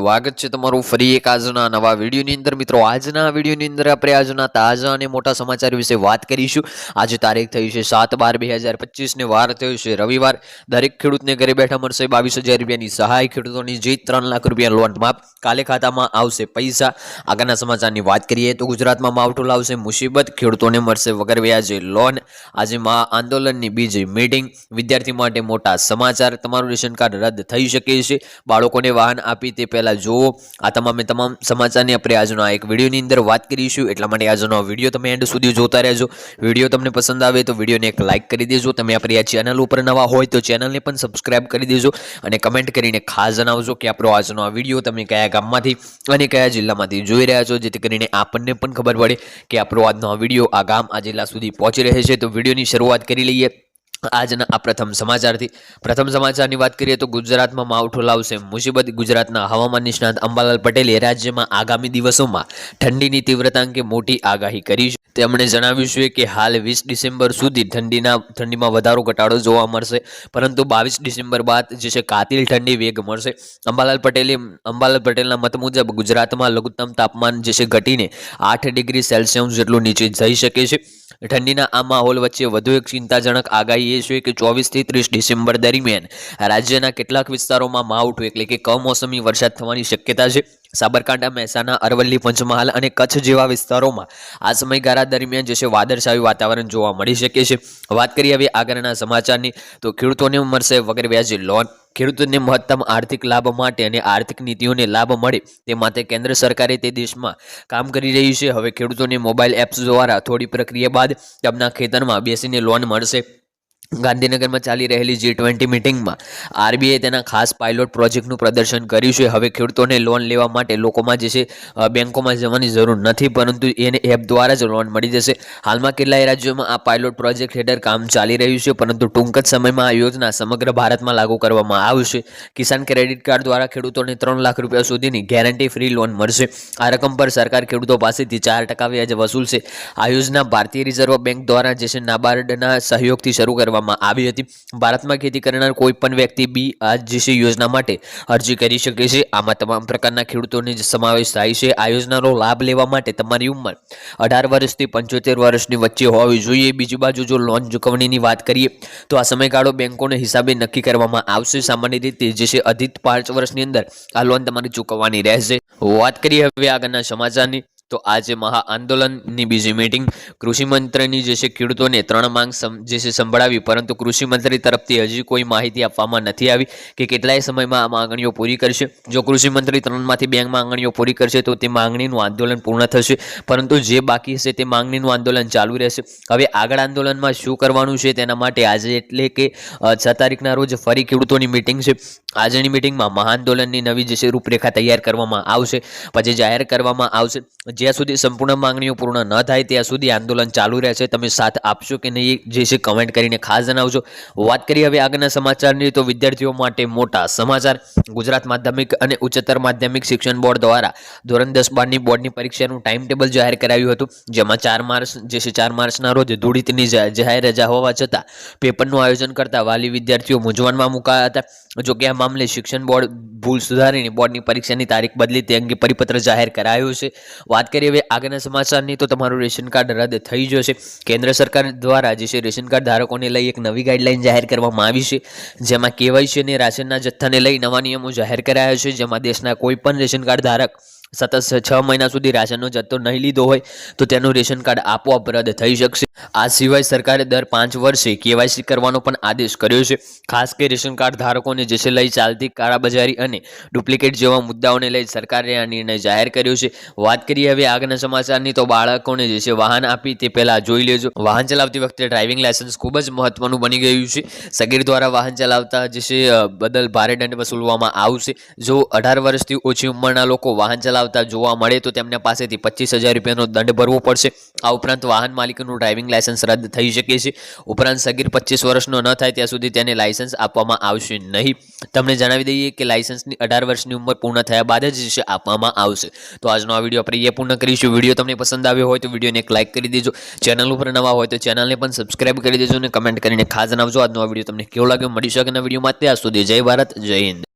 સ્વાગત છે તમારું ફરી એક આજના નવા વિડીયોની અંદર. મિત્રો, આજના વિડીયોની અંદર આપણે આજના તાજા અને મોટા સમાચાર વિશે વાત કરીશું. આજે તારીખ થઈ છે સાત બાર બે હજાર પચીસને વાર થયો છે રવિવાર. દરેક ખેડૂતને ઘરે બેઠા મળશે બાવીસ હજાર રૂપિયાની સહાય, ખેડૂતોની જે ત્રણ લાખ રૂપિયા લોન માફ. કાલે ખાતામાં આવશે પૈસા. આગળના સમાચારની વાત કરીએ તો ગુજરાતમાં માવઠું લાવશે મુસીબત, ખેડૂતોને મળશે વગર વ્યાજે લોન. આજે મહા આંદોલનની બીજી મીટિંગ. વિદ્યાર્થી માટે મોટા સમાચાર. તમારું રેશન કાર્ડ રદ થઈ શકે છે. બાળકોને વાહન આપી તે પહેલાં જુઓ. આ તમામે તમામ સમાચારની આપણે આજનો આ એક વિડીયોની અંદર વાત કરીશું એટલા માટે આજનો આ વીડિયો તમે એન્ડ સુધી જોતા રહેજો. વીડિયો તમને પસંદ આવે તો વિડીયોને એક લાઇક કરી દેજો. તમે આપણી આ ચેનલ ઉપર નવા હોય તો ચેનલને પણ સબસ્ક્રાઇબ કરી દેજો અને કમેન્ટ કરીને ખાસ જણાવજો કે આપણો આજનો આ વીડિયો તમે કયા ગામમાંથી અને કયા જિલ્લામાંથી જોઈ રહ્યા છો, જેથી કરીને આપણને પણ ખબર પડે કે આપણો આજનો આ વીડિયો આ ગામ, આ જિલ્લા સુધી પહોંચી રહે છે. તો વિડીયોની શરૂઆત કરી લઈએ. આજના આ પ્રથમ સમાચારથી. પ્રથમ સમાચારની વાત કરીએ તો ગુજરાતમાં માવઠું લાવશે મુસીબત. ગુજરાતના હવામાન નિષ્ણાત અંબાલાલ પટેલે રાજ્યમાં આગામી દિવસોમાં ઠંડીની તીવ્રતા અંગે મોટી આગાહી કરી છે. તેમણે જણાવ્યું છે કે હાલ વીસ ડિસેમ્બર સુધી ઠંડીના, ઠંડીમાં વધારો ઘટાડો જોવા મળશે, પરંતુ બાવીસ ડિસેમ્બર બાદ જે છે કાતિલ ઠંડી વેગ મળશે. અંબાલાલ પટેલે, અંબાલાલ પટેલના મત મુજબ ગુજરાતમાં લઘુત્તમ તાપમાન જે છે ઘટીને આઠ ડિગ્રી સેલ્સિયસ જેટલું નીચે જઈ શકે છે. ઠંડીના આ માહોલ વચ્ચે વધુ એક ચિંતાજનક આગાહી એ છીએ કે ચોવીસથી ત્રીસ ડિસેમ્બર દરમિયાન રાજ્યના કેટલાક વિસ્તારોમાં માવઠું એટલે કે કમોસમી વરસાદ થવાની શક્યતા છે. સાબરકાંઠા, મહેસાણા, અરવલ્લી, પંચમહાલ અને કચ્છ જેવા વિસ્તારોમાં આ સમયગાળા દરમિયાન જે છે વાદળછાયું વાતાવરણ જોવા મળી શકે છે. વાત કરીએ હવે આગળના સમાચારની, તો ખેડૂતોને મળશે વગર વ્યાજે લોન. ખેડૂતોને મહત્તમ આર્થિક લાભ માટે અને આર્થિક નીતિઓને લાભ મળે તે માટે કેન્દ્ર સરકારે તે દેશમાં કામ કરી રહ્યું છે. હવે ખેડૂતોને મોબાઈલ એપ્સ દ્વારા થોડી પ્રક્રિયા બાદ તેમના ખેતરમાં બેસીને લોન મળશે. ગાંધીનગરમાં ચાલી રહેલી જી ટ્વેન્ટી મિટિંગમાં આરબીઆઈ તેના ખાસ પાયલોટ પ્રોજેક્ટનું પ્રદર્શન કર્યું છે. હવે ખેડૂતોને લોન લેવા માટે લોકોમાં જે છે બેંકોમાં જવાની જરૂર નથી, પરંતુ એને એપ દ્વારા જ લોન મળી જશે. હાલમાં કેટલાય રાજ્યોમાં આ પાયલોટ પ્રોજેક્ટ હેઠળ કામ ચાલી રહ્યું છે, પરંતુ ટૂંક જ સમયમાં આ યોજના સમગ્ર ભારતમાં લાગુ કરવામાં આવશે. કિસાન ક્રેડિટ કાર્ડ દ્વારા ખેડૂતોને ત્રણ લાખ રૂપિયા સુધીની ગેરંટી ફ્રી લોન મળશે. આ રકમ પર સરકાર ખેડૂતો પાસેથી ચાર ટકા વ્યાજ વસૂલશે. આ યોજના ભારતીય રિઝર્વ બેંક દ્વારા જે છે, નાબાર્ડના સહયોગથી શરૂ કરવામાં આવી હતી. ભારતમાં ખેતી કરનાર કોઈ પણ વ્યક્તિ બી આ યોજના માટે અરજી કરી શકે છે. આમાં તમામ પ્રકારના ખેડૂતોને સમાવેશ થાય છે. આ યોજનાનો લાભ લેવા માટે તમારી ઉંમર અઢાર વર્ષથી પંચોતેર વર્ષની વચ્ચે હોવી જોઈએ. બીજી બાજુ જો લોન ચૂકવણીની વાત કરીએ, તો આ સમયગાળો બેંકોને હિસાબે નક્કી કરવામાં આવશે. સામાન્ય રીતે જે છે અધિક પાંચ વર્ષની અંદર આ લોન તમારે ચૂકવવાની રહેશે. વાત કરીએ હવે આગળના સમાચારની. તો આજે મહા આંદોલનની બીજી મીટિંગ કૃષિ મંત્રીની જે છે ખેડૂતોને ત્રણ માંગ જે છે સંભળાવી, પરંતુ કૃષિ મંત્રી તરફથી હજી કોઈ માહિતી આપવામાં નથી આવી કે કેટલાય સમયમાં આ માંગણીઓ પૂરી કરશે. જો કૃષિ મંત્રી ત્રણમાંથી બે માંગણીઓ પૂરી કરશે, તો તે માંગણીનું આંદોલન પૂર્ણ થશે. પરંતુ જે બાકી હશે તે માંગણીનું આંદોલન ચાલુ રહેશે. હવે આગળ આંદોલનમાં શું કરવાનું છે તેના માટે આજે એટલે કે છ તારીખના રોજ ફરી ખેડૂતોની મિટિંગ છે. આજની મિટિંગમાં મહાઆંદોલનની નવી જે છે રૂપરેખા તૈયાર કરવામાં આવશે. પછી જાહેર કરવામાં આવશે. જ્યાં સુધી સંપૂર્ણ માંગણીઓ પૂર્ણ ન થાય, ત્યાં સુધી આંદોલન ચાલુ રહેશે. તમે સાથ આપશો કે નહીં, જે છે કમેન્ટ કરીને ખાસ જણાવજો. વાત કરીએ હવે આગળના સમાચારની, તો વિદ્યાર્થીઓ માટે મોટા સમાચાર. ગુજરાત માધ્યમિક અને ઉચ્ચતર માધ્યમિક શિક્ષણ બોર્ડ દ્વારા ધોરણ દસ બારની બોર્ડની પરીક્ષાનું ટાઈમ ટેબલ જાહેર કરાયું હતું, જેમાં ચાર માર્ચ, જે છે, ચાર માર્ચના રોજ ધૂળીતની જાહેર રજા હોવા છતાં પેપરનું આયોજન કરતા વાલી વિદ્યાર્થીઓ મૂંઝવણમાં મુકાયા હતા. જોકે આ મામલે શિક્ષણ બોર્ડ ભૂલ સુધારીને બોર્ડની પરીક્ષાની તારીખ બદલી તે અંગે પરિપત્ર જાહેર કરાયો છે. વાત કરીએ હવે આગળના સમાચારની, તો તમારું રેશન કાર્ડ રદ થઈ જશે. કેન્દ્ર સરકાર દ્વારા જે છે, રેશન કાર્ડ ધારકોને લઈ એક નવી ગાઈડલાઇન જાહેર કરવામાં આવી છે. જેમાં કેવાયસી અને રાશનના જથ્થાને લઈ નવા નિયમો જાહેર કરાયા છે. જેમાં દેશના કોઈપણ રેશન કાર્ડ ધારક સતત છ મહિના સુધી રાશનનો જથ્થો નહીં લીધો હોય તો તેનું રેશન કાર્ડ આપોઆપ રદ થઈ શકશે. આ સિવાય સરકારે દર પાંચ વર્ષે કેવાયસી કરવાનો પણ આદેશ કર્યો છે. ખાસ કે રેશન કાર્ડ ધારકોને જે છે લઈ ચાલતી કાળાબજારી અને ડુપ્લિકેટ જેવા મુદ્દાઓને લઈ સરકારે આ નિર્ણય જાહેર કર્યો છે. વાત કરીએ હવે આગળના સમાચારની તો બાળકોને જે છે વાહન આપી તે પહેલાં જોઈ લેજો. વાહન ચલાવતી વખતે ડ્રાઇવિંગ લાયસન્સ ખૂબ જ મહત્વનું બની ગયું છે. સગીર દ્વારા વાહન ચલાવતા જે છે બદલ ભારે દંડ વસૂલવામાં આવશે. જો અઢાર વર્ષથી ઓછી ઉંમરના લોકો વાહન ચલાવતા જોવા મળે તો તેમના પાસેથી પચીસ હજાર રૂપિયાનો દંડ ભરવો પડશે. આ ઉપરાંત વાહન માલિકનું ડ્રાઇવિંગ લાયસન્સ રદ થઈ શકે છે. ઉપરાંત સગીર પચીસ વર્ષનો ન થાય ત્યાં સુધી તેને લાયસન્સ આપવામાં આવશે નહીં. તમને જણાવી દઈએ કે લાયસન્સની અઢાર વર્ષની ઉંમર પૂર્ણ થયા બાદ જ આપવામાં આવશે. તો આજનો આ વીડિયો આપણે એ પૂર્ણ કરીશું. વીડિયો તમને પસંદ આવ્યો હોય તો વિડીયોને એક લાઇક કરી દેજો. ચેનલ ઉપર નવા હોય તો ચેનલને પણ સબસ્ક્રાઇબ કરી દેજો અને કમેન્ટ કરીને ખાસ જણાવજો. આજનો આ વીડિયો તમને કેવો લાગ્યો? મળી શકે વિડીયોમાં. ત્યાં સુધી જય ભારત, જય હિન્દ.